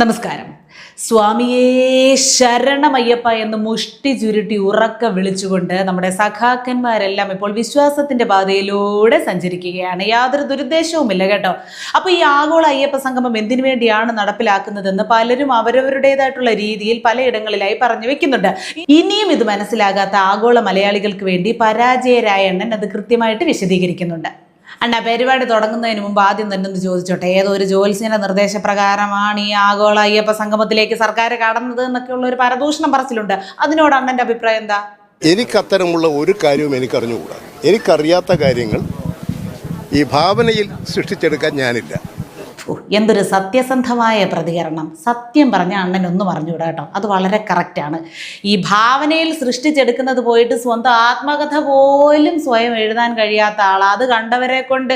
നമസ്കാരം. സ്വാമിയേ ശരണമയ്യപ്പ എന്ന് മുഷ്ടി ചുരുട്ടി ഉറക്ക വിളിച്ചുകൊണ്ട് നമ്മുടെ സഖാക്കന്മാരെല്ലാം ഇപ്പോൾ വിശ്വാസത്തിന്റെ പാതയിലൂടെ സഞ്ചരിക്കുകയാണ്. യാതൊരു ദുരുദ്ദേശവുമില്ല കേട്ടോ. അപ്പോൾ ഈ ആഗോള അയ്യപ്പ സംഗമം എന്തിനു വേണ്ടിയാണ് നടപ്പിലാക്കുന്നതെന്ന് പലരും അവരവരുടേതായിട്ടുള്ള രീതിയിൽ പലയിടങ്ങളിലായി പറഞ്ഞു വെക്കുന്നുണ്ട്. ഇനിയും ഇത് മനസ്സിലാകാത്ത ആഗോള മലയാളികൾക്ക് വേണ്ടി പരാജയരായ എണ്ണൻ അത് കൃത്യമായിട്ട് വിശദീകരിക്കുന്നുണ്ട്. അണ്ണ പരിപാടി തുടങ്ങുന്നതിന് മുമ്പ് ആദ്യം തന്നെ ഒന്ന് ചോദിച്ചോട്ടെ. ഏതൊരു ഒരു ജ്യോത്സ്യന്റെ നിർദ്ദേശപ്രകാരമാണ് ഈ ആഗോള അയ്യപ്പ സംഗമത്തിലേക്ക് സർക്കാർ കടന്നത് എന്നൊക്കെയുള്ള ഒരു പരദൂഷണം പറച്ചിലുണ്ട്. അതിനോട് അണ്ണന്റെ അഭിപ്രായം എന്താ? എനിക്കത്തരമുള്ള ഒരു കാര്യവും എനിക്കറിഞ്ഞുകൂടാ. എനിക്കറിയാത്ത കാര്യങ്ങൾ ഈ ഭാവനയിൽ സൃഷ്ടിച്ചെടുക്കാൻ ഞാനില്ല. എന്തൊരു സത്യസന്ധമായ പ്രതികരണം. സത്യം പറഞ്ഞ അണ്ണൻ ഒന്ന് പറഞ്ഞുകൂടാ കേട്ടോ. അത് വളരെ കറക്റ്റാണ് ഈ ഭാവനയിൽ സൃഷ്ടിച്ചെടുക്കുന്നത് പോയിട്ട് സ്വന്തം ആത്മകഥ പോലും സ്വയം എഴുതാൻ കഴിയാത്ത ആൾ അത് കണ്ടവരെ കൊണ്ട്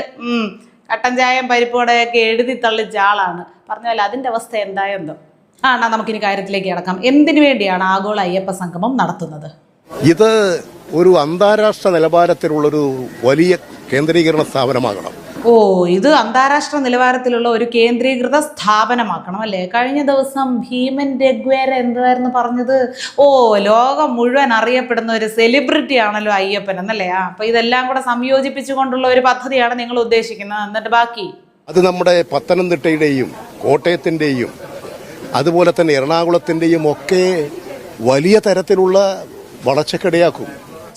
കട്ടൻ ചായം പരിപ്പോടെയൊക്കെ എഴുതി തള്ളിച്ച ആളാണ്. പറഞ്ഞാൽ അതിന്റെ അവസ്ഥ എന്തായെന്തോ ആ അണ്ണാ നമുക്കിനി കാര്യത്തിലേക്ക് കിടക്കാം. എന്തിനു വേണ്ടിയാണ് ആഗോള അയ്യപ്പ സംഗമം നടത്തുന്നത്? ഇത് ഒരു അന്താരാഷ്ട്ര നിലവാരത്തിലുള്ളൊരു വലിയ കേന്ദ്രീകരണ സ്ഥാപനമാകണം. ഓ ഇത് അന്താരാഷ്ട്ര നിലവാരത്തിലുള്ള ഒരു കേന്ദ്രീകൃത സ്ഥാപനമാക്കണം അല്ലേ? കഴിഞ്ഞ ദിവസം ഭീമൻ രഘുവേര എന്തായിരുന്നു പറഞ്ഞത്? ഓ ലോകം മുഴുവൻ അറിയപ്പെടുന്ന ഒരു സെലിബ്രിറ്റി ആണല്ലോ അയ്യപ്പൻ എന്നല്ലേ? അപ്പൊ ഇതെല്ലാം കൂടെ സംയോജിപ്പിച്ചുകൊണ്ടുള്ള ഒരു പദ്ധതിയാണ് നിങ്ങൾ ഉദ്ദേശിക്കുന്നത്. എന്നിട്ട് ബാക്കി? അത് നമ്മുടെ പത്തനംതിട്ടയുടെയും കോട്ടയത്തിന്റെയും അതുപോലെ തന്നെ എറണാകുളത്തിന്റെയും ഒക്കെ വലിയ തരത്തിലുള്ള വളർച്ചക്കിടയാക്കും.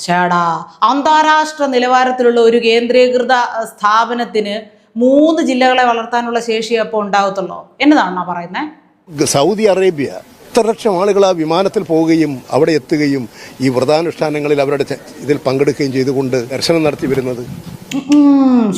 ചേടാ. അന്താരാഷ്ട്ര നിലവാരത്തിലുള്ള ഒരു കേന്ദ്രീകൃത സ്ഥാപനത്തിന് മൂന്ന് ജില്ലകളെ വളർത്താനുള്ള ശേഷി അപ്പോൾ ഉണ്ടാകത്തുള്ളൂ. എന്നതാണോ പറയുന്നത് സൗദി അറേബ്യ എത്ര ലക്ഷം ആളുകൾ ആ വിമാനത്തിൽ പോവുകയും അവിടെ എത്തുകയും ഈ വ്രതാനുഷ്ഠാനങ്ങളിൽ അവരുടെ ഇതിൽ പങ്കെടുക്കുകയും ചെയ്തുകൊണ്ട് ദർശനം നടത്തി വരുന്നത്?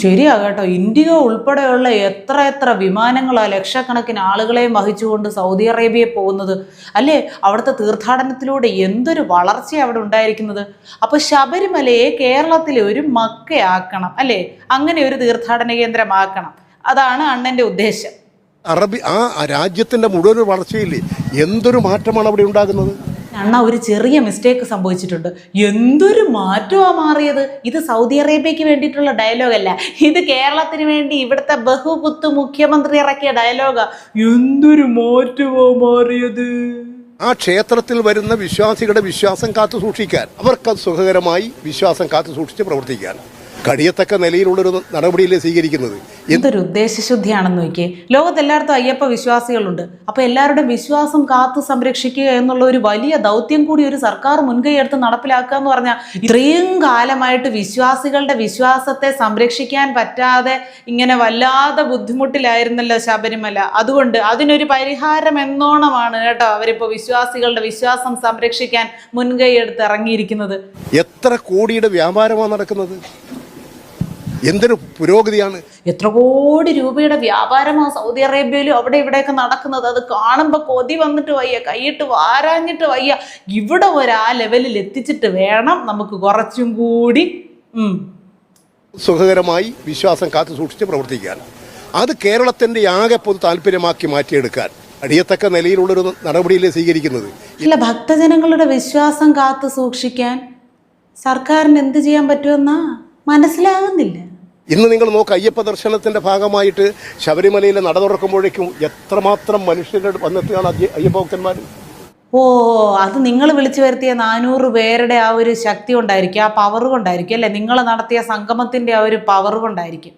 ശരിയാ കേട്ടോ ഇന്ത്യ ഉൾപ്പെടെയുള്ള എത്ര എത്ര വിമാനങ്ങളാ ലക്ഷക്കണക്കിന് ആളുകളെയും വഹിച്ചുകൊണ്ട് സൗദി അറേബ്യയിൽ പോകുന്നത്. അല്ലേ? അവിടുത്തെ തീർത്ഥാടനത്തിലൂടെ എന്തൊരു വളർച്ചയാണ് അവിടെ ഉണ്ടായിരിക്കുന്നത്. അപ്പോൾ ശബരിമലയെ കേരളത്തിലെ ഒരു മക്കയാക്കണം അല്ലേ? അങ്ങനെ ഒരു തീർത്ഥാടന കേന്ദ്രമാക്കണം. അതാണ് അണ്ണന്റെ ഉദ്ദേശം. അറബി ആ രാജ്യത്തിന്റെ മുഴുവൻ വളർച്ചയില്ലേ? എന്തൊരു മാറ്റമാണ് അവിടെ ഉണ്ടാകുന്നത്? അണ്ണ ഒരു ചെറിയ മിസ്റ്റേക്ക് സംഭവിച്ചിട്ടുണ്ട്. എന്തൊരു മാറ്റമാ മാറിയത്? ഇത് സൗദി അറേബ്യയ്ക്ക് വേണ്ടിയിട്ടുള്ള ഡയലോഗല്ല ഇത് കേരളത്തിന് വേണ്ടി ഇവിടുത്തെ ബഹുപുത്ത് മുഖ്യമന്ത്രി ഇറക്കിയ ഡയലോഗാ എന്തൊരു മാറ്റമാ മാറിയത്? ആ ക്ഷേത്രത്തിൽ വരുന്ന വിശ്വാസികളുടെ വിശ്വാസം കാത്തു സൂക്ഷിക്കാൻ അവർക്ക് സുഖകരമായി വിശ്വാസം കാത്തു സൂക്ഷിച്ച് പ്രവർത്തിക്കാൻ. കഴിയത്തക്ക നിലയിലുള്ളൊരു നടപടിയില്ലേ സ്വീകരിക്കുന്നത്? എന്ത് എന്തൊരു ഉദ്ദേശശുദ്ധിയാണെന്ന് നോക്കിയേ. ലോകത്തെല്ലായിടത്തും അയ്യപ്പ വിശ്വാസികളുണ്ട്. അപ്പോൾ എല്ലാവരുടെ വിശ്വാസം കാത്തു സംരക്ഷിക്കുക എന്നുള്ള ഒരു വലിയ ദൗത്യം കൂടി ഒരു സർക്കാർ മുൻകൈയെടുത്ത് നടപ്പിലാക്കുക എന്ന് പറഞ്ഞാൽ ഇത്രയും കാലമായിട്ട് വിശ്വാസികളുടെ വിശ്വാസത്തെ സംരക്ഷിക്കാൻ പറ്റാതെ ഇങ്ങനെ വല്ലാതെ ബുദ്ധിമുട്ടിലായിരുന്നല്ലോ ശബരിമല. അതുകൊണ്ട് അതിനൊരു പരിഹാരം എന്നോണമാണ് കേട്ടോ അവരിപ്പോ വിശ്വാസികളുടെ വിശ്വാസം സംരക്ഷിക്കാൻ മുൻകൈ എടുത്ത് ഇറങ്ങിയിരിക്കുന്നത്. എത്ര കോടിയുടെ വ്യാപാരമാണ് നടക്കുന്നത്? എന്തൊരു പുരോഗതിയാണ്? എത്ര കോടി രൂപയുടെ വ്യാപാരമാണ് സൗദി അറേബ്യയിലും അവിടെ ഇവിടെയൊക്കെ നടക്കുന്നത്. അത് കാണുമ്പോൾ കൊതി വന്നിട്ട് വയ്യ കൈയിട്ട് വാരാഞ്ഞിട്ട് വയ്യ. ഇവിടെ ഒരു ആ ലെവലിൽ എത്തിച്ചിട്ട് വേണം നമുക്ക് കുറച്ചും കൂടി. സുഖകരമായി വിശ്വാസം കാത്തു സൂക്ഷിച്ച് പ്രവർത്തിക്കാൻ. അത് കേരളത്തിന്റെ ആകെ പൊതു താല്പര്യമാക്കി മാറ്റിയെടുക്കാൻ. അടിയത്തക്ക നിലയിലുള്ളൊരു നടപടിയിലേ സ്വീകരിക്കുന്നത്? ഇല്ല ഭക്തജനങ്ങളുടെ വിശ്വാസം കാത്തു സൂക്ഷിക്കാൻ സർക്കാരിന് എന്ത് ചെയ്യാൻ പറ്റുമെന്നാ? മനസ്സിലാകുന്നില്ല ഇന്ന് നിങ്ങൾ നോക്ക് അയ്യപ്പ ദർശനത്തിന്റെ ഭാഗമായിട്ട് ശബരിമലയിൽ നട തുറക്കുമ്പോഴേക്കും എത്രമാത്രം മനുഷ്യരുടെ വന്നെത്തുകയാണ് അയ്യ- അയ്യപ്പ ഭക്തന്മാർ ഓ അത് നിങ്ങൾ വിളിച്ചു വരുത്തിയ നാനൂറ് പേരുടെ ആ ഒരു ശക്തി കൊണ്ടായിരിക്കും ആ പവർ കൊണ്ടായിരിക്കും അല്ലേ? നിങ്ങൾ നടത്തിയ സംഗമത്തിന്റെ ആ ഒരു പവർ കൊണ്ടായിരിക്കും.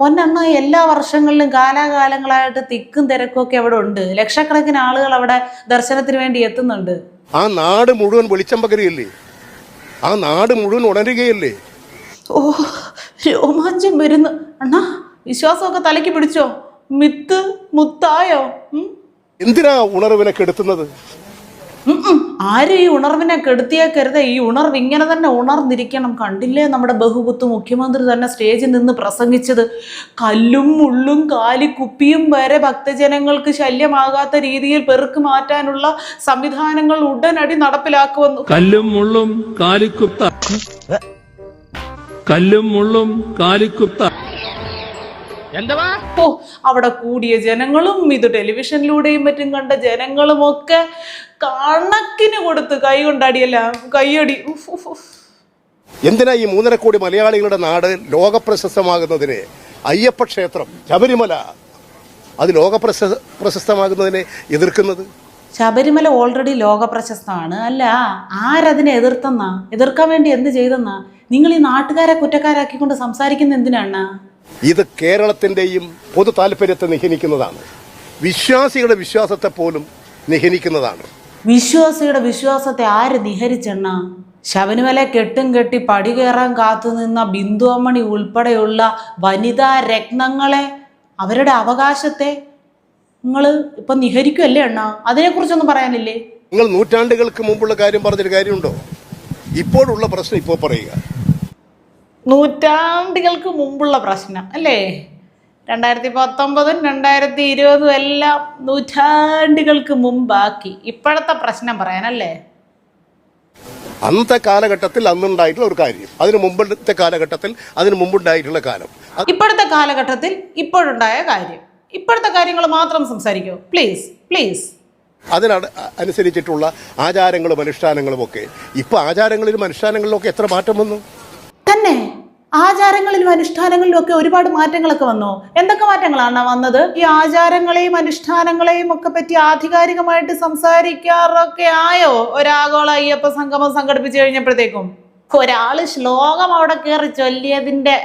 പൊന്നമ്മ എല്ലാ വർഷങ്ങളിലും കാലാകാലങ്ങളായിട്ട് തിക്കും തിരക്കും ഒക്കെ അവിടെ ഉണ്ട്. ലക്ഷക്കണക്കിന് ആളുകൾ അവിടെ ദർശനത്തിന് വേണ്ടി എത്തുന്നുണ്ട്. ആ നാട് മുഴുവൻ വെളിച്ചം പകരുകയല്ലേ? ആ നാട് മുഴുവൻ ഉണരുകയല്ലേ? ഓ രോമാഞ്ചം വരുന്ന. അണ്ണാ വിശ്വാസമൊക്കെ തലയ്ക്ക് പിടിച്ചോ? മിത്ത് മുത്തായോ? എന്തിനാ ഉണർവിനെ കെടുത്തുന്നത്. ആരും ഈ ഉണർവിനെ കെടുത്തിയേക്കരുത്? ഈ ഉണർവ് ഇങ്ങനെ തന്നെ ഉണർന്നിരിക്കണം. കണ്ടില്ലേ നമ്മുടെ ബഹുപുത്ത് മുഖ്യമന്ത്രി തന്നെ സ്റ്റേജിൽ നിന്ന് പ്രസംഗിച്ചത്? കല്ലും മുള്ളും കാലിക്കുപ്പിയും വരെ ഭക്തജനങ്ങൾക്ക് ശല്യമാകാത്ത രീതിയിൽ പെറുക്ക് മാറ്റാനുള്ള സംവിധാനങ്ങൾ ഉടനടി നടപ്പിലാക്കുമെന്ന്. കല്ലും മുള്ളും കാലിക്കുത്ത കല്ലും മുള്ളും കാലിക്കുത്ത ഓ അവിടെ കൂടിയ ജനങ്ങളും ഇത് ടെലിവിഷനിലൂടെയും മറ്റും കണ്ട ജനങ്ങളും ഒക്കെ കണക്കിന് കൊടുത്ത് കൈ കൊണ്ടാടിയല്ല കൈയടി. എന്തിനാ ഈ മൂന്നര കോടി മലയാളികളുടെ നാട് ലോകപ്രശസ്തമാകുന്നതിന് അയ്യപ്പ ക്ഷേത്രം ശബരിമല അത് ലോക പ്രശസ്ത പ്രശസ്തമാകുന്നതിനെ എതിർക്കുന്നത്? ശബരിമല ഓൾറെഡി ലോക പ്രശസ്തമാണ് അല്ല ആരതിനെ എതിർത്തെന്നാ? എതിർക്കാൻ വേണ്ടി എന്ത് ചെയ്തെന്നാ? നിങ്ങൾ ഈ നാട്ടുകാരെ കുറ്റക്കാരാക്കിക്കൊണ്ട് സംസാരിക്കുന്ന എന്തിനാണ് ഇത് കേരളത്തിന്റെയും പൊതു താല്പര്യത്തെ നിഹനിക്കുന്നതാണ്. വിശ്വാസികളുടെ വിശ്വാസത്തെ പോലും നിഹനിക്കുന്നതാണ്. വിശ്വാസിയുടെ വിശ്വാസത്തെ ആര് നിഹരിച്ചെണ്ണ? ശബരിമല കെട്ടും കെട്ടി പടി കയറാൻ കാത്തു നിന്ന ബിന്ദുവമ്മണി ഉൾപ്പെടെയുള്ള വനിതാ രത്നങ്ങളെ അവരുടെ അവകാശത്തെ നിങ്ങൾ ഇപ്പൊ നിഹരിക്കുമല്ലേ അണ്ണ? അതിനെക്കുറിച്ചൊന്നും പറയാനില്ലേ? നിങ്ങൾ നൂറ്റാണ്ടുകൾക്ക് മുമ്പുള്ള കാര്യം പറഞ്ഞൊരു കാര്യമുണ്ടോ? ഇപ്പോഴുള്ള പ്രശ്നം ഇപ്പോൾ പറയുക. നൂറ്റാണ്ടുകൾക്ക് മുമ്പുള്ള പ്രശ്നം അല്ലേ? രണ്ടായിരത്തി പത്തൊമ്പതും രണ്ടായിരത്തി ഇരുപതും എല്ലാം നൂറ്റാണ്ടുകൾക്ക് മുമ്പാക്കി. ഇപ്പോഴത്തെ പ്രശ്നം പറയാനല്ലേ അന്നത്തെ കാലഘട്ടത്തിൽ അന്നുണ്ടായിട്ടുള്ള ഒരു കാര്യം. അതിന് മുമ്പത്തെ കാലഘട്ടത്തിൽ അതിന് മുമ്പുണ്ടായിട്ടുള്ള കാലം. ഇപ്പോഴത്തെ കാലഘട്ടത്തിൽ ഇപ്പോഴുണ്ടായ കാര്യം. ഇപ്പോഴത്തെ കാര്യങ്ങൾ മാത്രം സംസാരിക്കൂ. പ്ലീസ് പ്ലീസ് അതിനട് അനുസരിച്ചിട്ടുള്ള ആചാരങ്ങളും അനുഷ്ഠാനങ്ങളും ഒക്കെ. ഇപ്പൊ ആചാരങ്ങളിലും അനുഷ്ഠാനങ്ങളിലും ഒക്കെ എത്ര മാറ്റം വന്നു? തന്നെ. ആചാരങ്ങളിലും അനുഷ്ഠാനങ്ങളിലും ഒക്കെ ഒരുപാട് മാറ്റങ്ങളൊക്കെ വന്നു. എന്തൊക്കെ മാറ്റങ്ങളാണ് വന്നത്? ഈ ആചാരങ്ങളെയും അനുഷ്ഠാനങ്ങളെയും ഒക്കെ പറ്റി ആധികാരികമായിട്ട് സംസാരിക്കാറൊക്കെ ആയോ? ഒരാഗോള അയ്യപ്പ സംഗമം സംഘടിപ്പിച്ചു കഴിഞ്ഞപ്പോഴത്തേക്കും. ഒരാൾ ശ്ലോകം അവിടെ കയറി ചൊല്ലിയതിന്റെ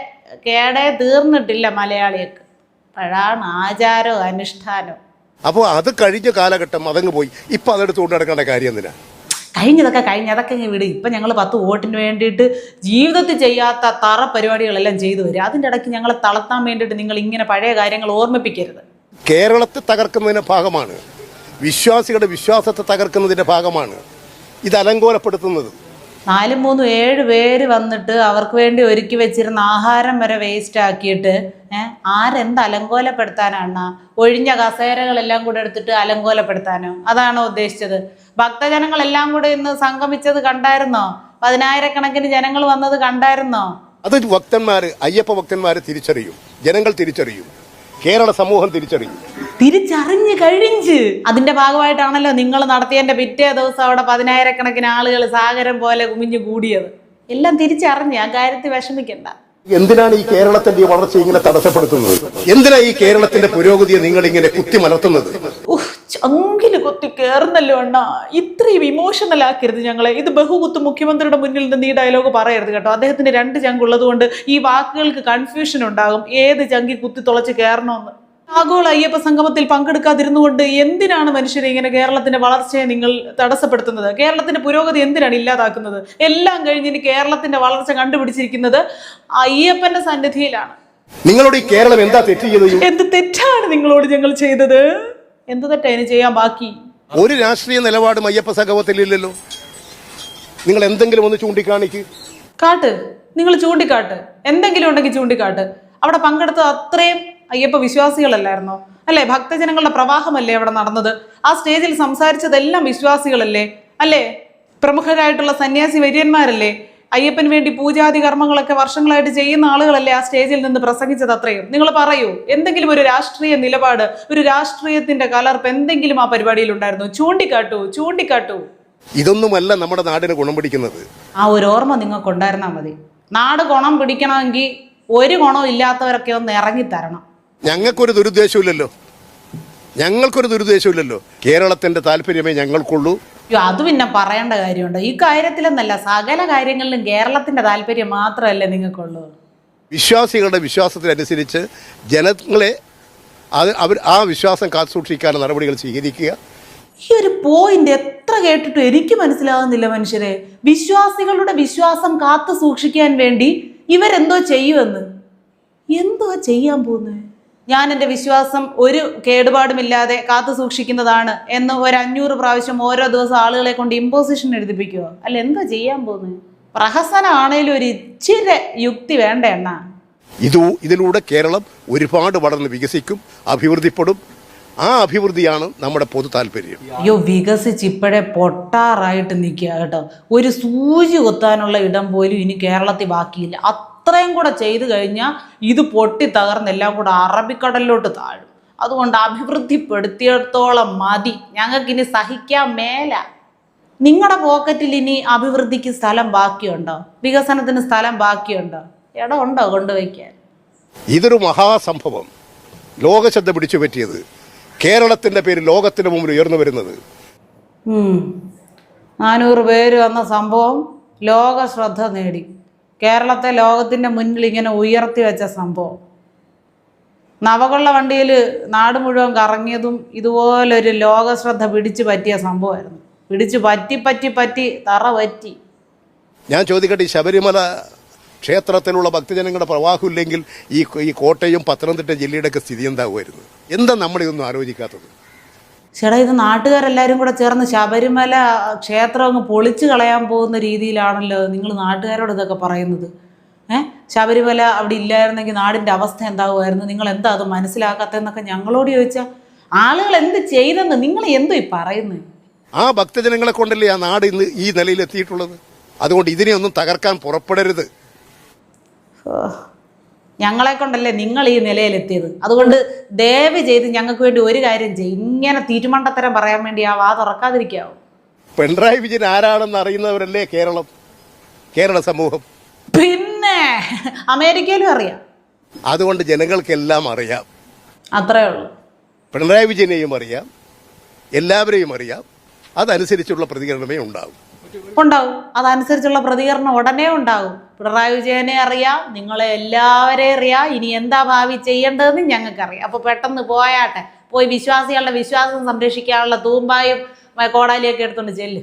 കേടേ തീർന്നിട്ടില്ല മലയാളിയൊക്കെ അപ്പോഴാണ് ആചാരവും അനുഷ്ഠാനവും. അപ്പോൾ അത് കഴിഞ്ഞ കാലഘട്ടം അതങ്ങ് പോയി. ഇപ്പൊ അതെടുത്തുകൊണ്ട് നടക്കേണ്ട കാര്യം എന്തിനാ? കഴിഞ്ഞതൊക്കെ കഴിഞ്ഞ് അതൊക്കെ വിട്. ഇപ്പം ഞങ്ങൾ പത്ത് വോട്ടിന് വേണ്ടിയിട്ട് ജീവിതത്തിൽ ചെയ്യാത്ത തറ പരിപാടികളെല്ലാം ചെയ്തു വരിക അതിന്റെ ഇടയ്ക്ക് ഞങ്ങളെ തളർത്താൻ വേണ്ടിയിട്ട് നിങ്ങൾ ഇങ്ങനെ പഴയ കാര്യങ്ങൾ ഓർമ്മിപ്പിക്കരുത്. കേരളത്തെ തകർക്കുന്നതിന്റെ ഭാഗമാണ്. വിശ്വാസികളുടെ വിശ്വാസത്തെ തകർക്കുന്നതിന്റെ ഭാഗമാണ്. ഇത് അലങ്കോലപ്പെടുത്തുന്നത്. നാലും മൂന്നും ഏഴ് പേര് വന്നിട്ട് അവർക്ക് വേണ്ടി ഒരുക്കി വെച്ചിരുന്ന ആഹാരം വരെ വേസ്റ്റ് ആക്കിയിട്ട് ഏഹ് ആരെന്ത് അലങ്കോലപ്പെടുത്താനാണ്? ഒഴിഞ്ഞ കസേരകളെല്ലാം കൂടെ എടുത്തിട്ട് അലങ്കോലപ്പെടുത്താനോ? അതാണോ ഉദ്ദേശിച്ചത്? ഭക്തജനങ്ങളെല്ലാം കൂടെ ഇന്ന് സംഗമിച്ചത് കണ്ടായിരുന്നോ? പതിനായിരക്കണക്കിന് ജനങ്ങൾ വന്നത് കണ്ടായിരുന്നോ? അത് ഭക്തന്മാർ അയ്യപ്പ ഭക്തന്മാർ തിരിച്ചറിയും. ജനങ്ങൾ തിരിച്ചറിയും. കേരള സമൂഹം തിരിച്ചറിഞ്ഞു. തിരിച്ചറിഞ്ഞു കഴിഞ്ഞ്. അതിന്റെ ഭാഗമായിട്ടാണല്ലോ നിങ്ങൾ നടത്തിയതിന്റെ പിറ്റേ ദിവസം അവിടെ പതിനായിരക്കണക്കിന് ആളുകൾ സാഗരം പോലെ കുമിഞ്ഞു കൂടിയത്. എല്ലാം തിരിച്ചറിഞ്ഞ്. ആ കാര്യത്തിൽ വിഷമിക്കണ്ട. എന്തിനാണ് ഈ കേരളത്തിന്റെ ഈ വളർച്ച ഇങ്ങനെ തടസ്സപ്പെടുത്തുന്നത്? എന്തിനാ ഈ കേരളത്തിന്റെ പുരോഗതിയെ നിങ്ങൾ ഇങ്ങനെ കുത്തി മലർത്തുന്നത്? ചങ്കിൽ കൊത്തി കയറുന്നല്ലോ അണ്ണ. ഇത്രയും ഇമോഷണൽ ആക്കരുത് ഞങ്ങളെ. ഇത് ബഹുകുത്ത് മുഖ്യമന്ത്രിയുടെ മുന്നിൽ നിന്ന് ഈ ഡയലോഗ് പറയരുത് കേട്ടോ. അദ്ദേഹത്തിന് രണ്ട് ചങ്ക് ഉള്ളതുകൊണ്ട് ഈ വാക്കുകൾക്ക് കൺഫ്യൂഷൻ ഉണ്ടാകും. ഏത് ചങ്കി കുത്തി തുളച്ച് കയറണമെന്ന് ആഗോള അയ്യപ്പ സംഗമത്തിൽ പങ്കെടുക്കാതിരുന്നുകൊണ്ട് എന്തിനാണ് മനുഷ്യരെ ഇങ്ങനെ കേരളത്തിന്റെ വളർച്ചയെ നിങ്ങൾ തടസ്സപ്പെടുത്തുന്നത്? കേരളത്തിന്റെ പുരോഗതി എന്തിനാണ് ഇല്ലാതാക്കുന്നത്? എല്ലാം കഴിഞ്ഞ് ഇനി കേരളത്തിന്റെ വളർച്ച കണ്ടുപിടിച്ചിരിക്കുന്നത് അയ്യപ്പന്റെ സന്നിധിയിലാണ്. നിങ്ങളോട് ഈ കേരളം എന്താ തെറ്റ് ചെയ്തത്? എന്ത് തെറ്റാണ് നിങ്ങളോട് ഞങ്ങൾ ചെയ്തത്? എന്ത് തെറ്റാ ഇനി ചെയ്യാൻ ബാക്കി? ഒരു രാഷ്ട്രീയ നിലപാടും അയ്യപ്പ സംഗമത്തിലില്ലല്ലോ നിങ്ങൾ എന്തെങ്കിലും ഒന്ന് ചൂണ്ടിക്കാണിക്ക്. കാട്ട്. നിങ്ങൾ ചൂണ്ടിക്കാട്ട്. എന്തെങ്കിലും ഉണ്ടെങ്കിൽ ചൂണ്ടിക്കാട്ട്. അവിടെ പങ്കെടുത്ത അത്രയും അയ്യപ്പ വിശ്വാസികളല്ലായിരുന്നോ? അല്ലേ? ഭക്തജനങ്ങളുടെ പ്രവാഹമല്ലേ അവിടെ നടന്നത്? ആ സ്റ്റേജിൽ സംസാരിച്ചതെല്ലാം വിശ്വാസികളല്ലേ? അല്ലേ? പ്രമുഖരായിട്ടുള്ള സന്യാസി വര്യന്മാരല്ലേ? അയ്യപ്പന് വേണ്ടി പൂജാതി കർമ്മങ്ങളൊക്കെ വർഷങ്ങളായിട്ട് ചെയ്യുന്ന ആളുകളല്ലേ ആ സ്റ്റേജിൽ നിന്ന് പ്രസംഗിച്ചത് അത്രയും. നിങ്ങൾ പറയൂ എന്തെങ്കിലും ഒരു രാഷ്ട്രീയ നിലപാട് ഒരു രാഷ്ട്രീയത്തിന്റെ കലർപ്പ് എന്തെങ്കിലും ആ പരിപാടിയിൽ ഉണ്ടായിരുന്നു? ചൂണ്ടിക്കാട്ടൂ ചൂണ്ടിക്കാട്ടൂ. ഇതൊന്നുമല്ല നമ്മുടെ നാടിന് ഗുണം പിടിക്കുന്നത്. ആ ഒരു ഓർമ്മ നിങ്ങൾക്ക് ഉണ്ടായിരുന്നാൽ മതി. നാട് ഗുണം പിടിക്കണമെങ്കിൽ ഒരു ഗുണം ഇല്ലാത്തവരൊക്കെ ഒന്ന് ഇറങ്ങിത്തരണം ഞങ്ങൾക്കൊരു ദുരുദ്ദേശമില്ലല്ലോ ഞങ്ങൾക്കൊരു ദുരുദ്ദേശമില്ലല്ലോ കേരളത്തിന്റെ താല്പര്യമേ ഞങ്ങൾക്കുള്ളൂ. അത് പിന്നെ പറയേണ്ട കാര്യമുണ്ട്? ഈ കാര്യത്തിലെന്നല്ല സകല കാര്യങ്ങളിലും കേരളത്തിന്റെ താല്പര്യം മാത്രമല്ലേ നിങ്ങൾക്കുള്ളൂ. വിശ്വാസികളുടെ വിശ്വാസത്തിനനുസരിച്ച് ജനങ്ങളെ അത് അവർ ആ വിശ്വാസം കാത്തുസൂക്ഷിക്കാനുള്ള നടപടികൾ സ്വീകരിക്കുക. ഈ ഒരു പോയിന്റ് എത്ര കേട്ടിട്ടും എനിക്ക് മനസ്സിലാകുന്നില്ല മനുഷ്യരെ. വിശ്വാസികളുടെ വിശ്വാസം കാത്തു സൂക്ഷിക്കാൻ വേണ്ടി ഇവരെന്തോ ചെയ്യുമെന്ന്. എന്തോ ചെയ്യാൻ പോകുന്നത് ഞാൻ എന്റെ വിശ്വാസം ഒരു കേടുപാടുമില്ലാതെ കാത്തു സൂക്ഷിക്കുന്നതാണ് എന്ന് ഒരു അഞ്ഞൂറ് പ്രാവശ്യം ഓരോ ദിവസം ആളുകളെ കൊണ്ട് ഇമ്പോസിഷൻ എഴുതിപ്പിക്കുമോ അല്ല എന്താ ചെയ്യാൻ പോകുന്നത്? പ്രഹസനമാണേലും ഒരു ഇച്ചിരി യുക്തി വേണ്ട എണ്ണ ഇത് ഇതിലൂടെ കേരളം ഒരുപാട് വളർന്ന് വികസിക്കും അഭിവൃദ്ധിപ്പെടും. ആ അഭിവൃദ്ധിയാണ് നമ്മുടെ പൊതു താല്പര്യം. അയ്യോ വികസിച്ച് ഇപ്പോഴേ പൊട്ടാറായിട്ട് നിൽക്കുക കേട്ടോ. ഒരു സൂചി കൊത്താനുള്ള ഇടം പോലും ഇനി കേരളത്തിൽ ബാക്കിയില്ല. അത്രയും കൂടെ ചെയ്തു കഴിഞ്ഞാൽ ഇത് പൊട്ടി തകർന്നെല്ലാം കൂടെ അറബിക്കടലിലോട്ട് താഴും. അതുകൊണ്ട് അഭിവൃദ്ധിപ്പെടുത്തിയിടത്തോളം മതി. ഞങ്ങൾക്കിനി സഹിക്കാൻ മേല. നിങ്ങളുടെ പോക്കറ്റിൽ ഇനി അഭിവൃദ്ധിക്ക് സ്ഥലം ബാക്കിയുണ്ടോ? വികസനത്തിന് സ്ഥലം ബാക്കിയുണ്ടോ? ഇടം ഉണ്ടോ കൊണ്ടുവയ്ക്കാൻ? ഇതൊരു മഹാസംഭവം. ലോകശ്രദ്ധ പിടിച്ചു പറ്റിയത് കേരളത്തിന്റെ പേര് ലോകത്തിന് മുമ്പിൽ ഉയർന്നു വരുന്നത്. നാനൂറ് പേര് വന്ന സംഭവം ലോക ശ്രദ്ധ നേടി. കേരളത്തെ ലോകത്തിന്റെ മുന്നിൽ ഇങ്ങനെ ഉയർത്തി വെച്ച സംഭവം. നവകൊള്ള വണ്ടിയിൽ നാട് മുഴുവൻ കറങ്ങിയതും ഇതുപോലൊരു ലോകശ്രദ്ധ പിടിച്ചു പറ്റിയ സംഭവമായിരുന്നു. പിടിച്ചു പറ്റി പറ്റി പറ്റി തറ പറ്റി ഞാൻ ചോദിക്കട്ടെ ശബരിമല ക്ഷേത്രത്തിലുള്ള ഭക്തജനങ്ങളുടെ പ്രവാഹമില്ലെങ്കിൽ ഈ ഈ കോട്ടയം പത്തനംതിട്ട ജില്ലയുടെയൊക്കെ സ്ഥിതി എന്താകുമായിരുന്നു എന്താ നമ്മളിതൊന്നും ആലോചിക്കാത്തത്? ചേട്ടാ ഇത് നാട്ടുകാരെല്ലാവരും കൂടെ ചേർന്ന് ശബരിമല ക്ഷേത്രം അങ്ങ് പൊളിച്ചു കളയാൻ പോകുന്ന രീതിയിലാണല്ലോ നിങ്ങൾ നാട്ടുകാരോട് ഇതൊക്കെ പറയുന്നത്. ഏഹ് ശബരിമല അവിടെ ഇല്ലായിരുന്നെങ്കിൽ നാടിന്റെ അവസ്ഥ എന്താകുമായിരുന്നു നിങ്ങൾ എന്താ അത് മനസ്സിലാക്കാത്തതെന്നൊക്കെ ഞങ്ങളോട് ചോദിച്ചാൽ ആളുകൾ എന്ത് ചെയ്തെന്ന് നിങ്ങൾ എന്തോ ഈ പറയുന്നത് ആ ഭക്തജനങ്ങളെ കൊണ്ടല്ലേ ആ നാട് ഇന്ന് ഈ നിലയിൽ എത്തിയിട്ടുള്ളത് അതുകൊണ്ട് ഇതിനെ ഒന്നും തകർക്കാൻ പുറപ്പെടരുത്. ഞങ്ങളെ കൊണ്ടല്ലേ നിങ്ങൾ ഈ നിലയിലെത്തിയത്? അതുകൊണ്ട് ദയവ് ചെയ്ത് ഞങ്ങൾക്ക് വേണ്ടി ഒരു കാര്യം ചെയ്യും. ഇങ്ങനെ തീരുമണ്ടത്തരം പറയാൻ വേണ്ടി ആ വാ തുറക്കാതിരിക്കാവും. പിണറായി വിജയൻ ആരാണെന്ന് അറിയുന്നവരല്ലേ കേരളം? കേരള സമൂഹം. പിന്നെ അമേരിക്കയിലും അറിയാം. അതുകൊണ്ട് ജനങ്ങൾക്കെല്ലാം അറിയാം. അത്രേ ഉള്ളൂ. പിണറായി വിജയനെയും അറിയാം. എല്ലാവരെയും അറിയാം. അതനുസരിച്ചുള്ള പ്രതികരണമേ ഉണ്ടാവും. ഉണ്ടാവും. അതനുസരിച്ചുള്ള പ്രതികരണം ഉടനെ ഉണ്ടാകും. പിണറായി വിജയനെ അറിയാം നിങ്ങളെ എല്ലാവരെയും അറിയാം. ഇനി എന്താ ഭാവി ചെയ്യേണ്ടതെന്ന് ഞങ്ങൾക്കറിയാം. അപ്പോൾ പെട്ടെന്ന് പോയാട്ടെ. പോയി വിശ്വാസികളുടെ വിശ്വാസം സംരക്ഷിക്കാനുള്ള തൂമ്പായും കോടാലിയൊക്കെ എടുത്തുകൊണ്ട് ചെല്ല്.